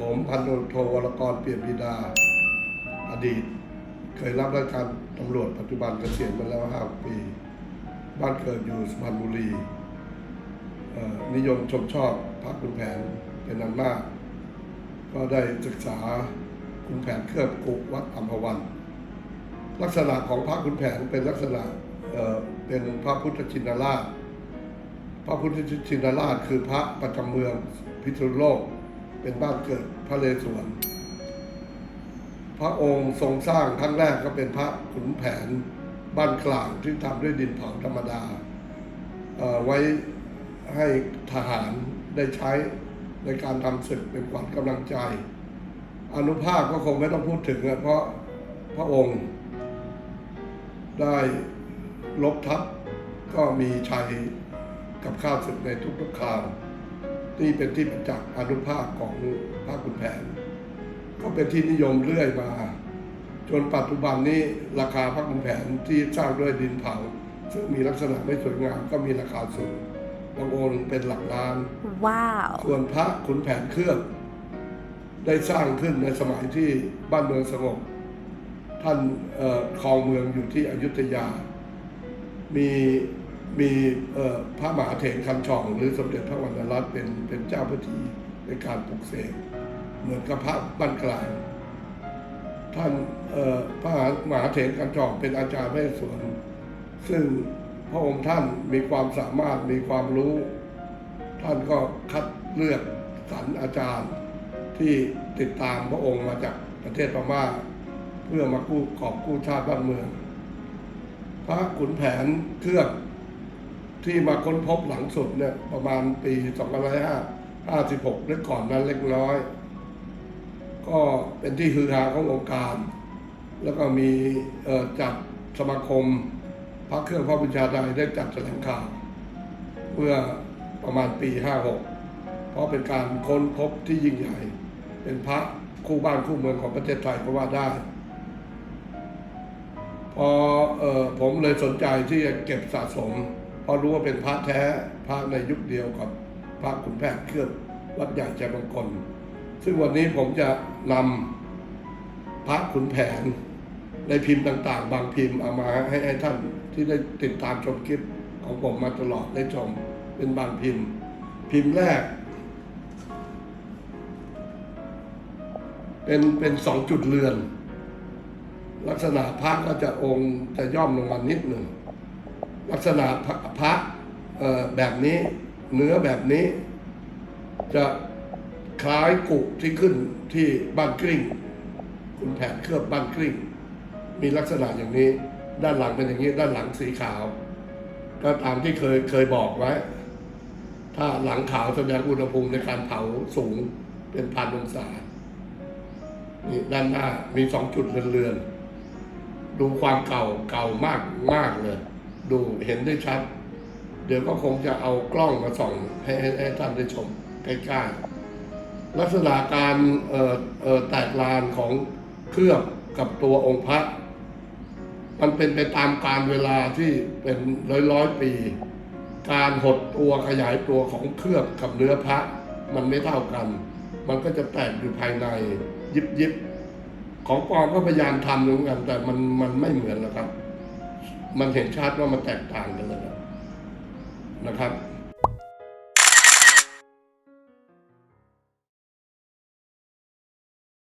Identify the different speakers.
Speaker 1: ผมพันโทวรกรเปลี่ยนบิดา อดีต เคยรับราชการตำรวจปัจจุบันเกษียณมาแล้วห้าปี บ้านเกิดอยู่สุพรรณบุรีนิยมชมชอบพระคุณแผนเป็นอันมาก ก็ได้ศึกษาคุณแผนเครื่องกุวัดอัมพวัน ลักษณะของพระคุณแผนเป็นลักษณะเเป็นพระพุทธชินราช พระพุทธชินราชคือพระประจำเมืองพิษณุโลก เป็นบ้านเกิดพระเลสวนพระองค์ทรงสร้างครั้งแรกก็เป็นพระขุนแผนบ้านกลางที่ทำด้วยดินเผาธรรมดา ไว้ให้ทหารได้ใช้ในการทำศึกเป็นขวัญกำลังใจ อนุภาพก็คงไม่ต้องพูดถึงเพราะพระองค์ ได้ลบทัพก็มีชัยกับข้าศึกในทุกๆคราว นี่เป็นที่ประจักษ์อนุภาพของพระขุนแผน ก็เป็นที่นิยมเรื่อยมา จนปัจจุบันนี้ราคาพระขุนแผนที่สร้างด้วยดินเผา ซึ่งมีลักษณะไม่สวยงามก็มีราคาสูงบางองค์เป็นหลักล้าน
Speaker 2: ว้าว
Speaker 1: ส่วนพระขุนแผนเครื่อง ได้สร้างขึ้นในสมัยที่บ้านเมืองสงบ ท่านเอ่อครองเมืองอยู่ที่อยุธยา มี มีพระมหาเถรคันช่อง หรือสมเด็จพระวรรณรัตน์เป็นเป็นเจ้าพิธีในการปลุกเสกเหมือนกับพระบ้านกลางท่านพระมหาเถรคันช่องเป็นอาจารย์แม่สวน ซึ่งพระองค์ท่านมีความสามารถมีความรู้ ท่านก็คัดเลือกสรรอาจารย์ที่ติดตามพระองค์มาจากประเทศพม่าเพื่อมากู้กอบกู้ชาติบ้านเมือง พระขุนแผนเครื่อง ที่มาค้นพบหลังสุดเนี่ยประมาณปี2556หรือก่อนนั้นเล็กน้อย ก็เป็นที่ฮือฮาของวงการ แล้วก็มีจัดสมาคมพระเครื่องพระบูชาไทยได้จัดแถลงข่าวเมื่อประมาณปี 56 เพราะเป็นการค้นพบที่ยิ่งใหญ่ เป็นพระคู่บ้านคู่เมืองของประเทศไทยก็ว่าได้ พอออผมเลยสนใจที่จะเก็บสะสม ราะรู้ว่าเป็นพระแท้พระในยุคเดียวกับพระขุนแผนเครื่องวัดใหญ่ใจบางคน ซึ่งวันนี้ผมจะนำพระขุนแผนในพิมพ์ต่างๆ บางพิมพ์เอามาให้ให้ท่านที่ได้ติดตามชมคลิปของผมมาตลอดได้ชมเป็นบางพิมพ์ พิมพ์แรก เป็นเป็นสองจุดเรือน ลักษณะพระก็จะองค์จะย่อมลงมานิดหนึ่ง ลักษณะพระพะแบบนี้เนื้อแบบนี้ จะคล้ายกุที่ขึ้นที่บ้านกริ่งคุณแผนเคลือบบ้านกริ่งมีลักษณะอย่างนี้ ด้านหลังเป็นอย่างนี้ ด้านหลังสีขาว ก็ตามที่เคยเคยบอกไว้ ถ้าหลังขาวแสดงอุณหภูมิในการเผาสูงเป็นพันองศานี่ด้านหน้ามีสองจุดเรือนๆดูความเก่าเก่ามากมากเลย ดูเห็นได้ชัด เดี๋ยวก็คงจะเอากล้องมาส่องให้ให้ท่านได้ชมใกล้ๆลักษณะการเอ่อเอ่อแตกลานของเครื่องกับตัวองค์พระ มันเป็นไปตามการเวลาที่เป็นร้อยร้อยปี การหดตัวขยายตัวของเครื่องกับเนื้อพระ มันไม่เท่ากัน มันก็จะแตกอยู่ภายในยิบยิบของปลอมก็พยายามทำเหมือนกัน แต่มันมันไม่เหมือนนะครับ มันเห็นชัดว่ามันแตกต่างกันเลยนะนะครับ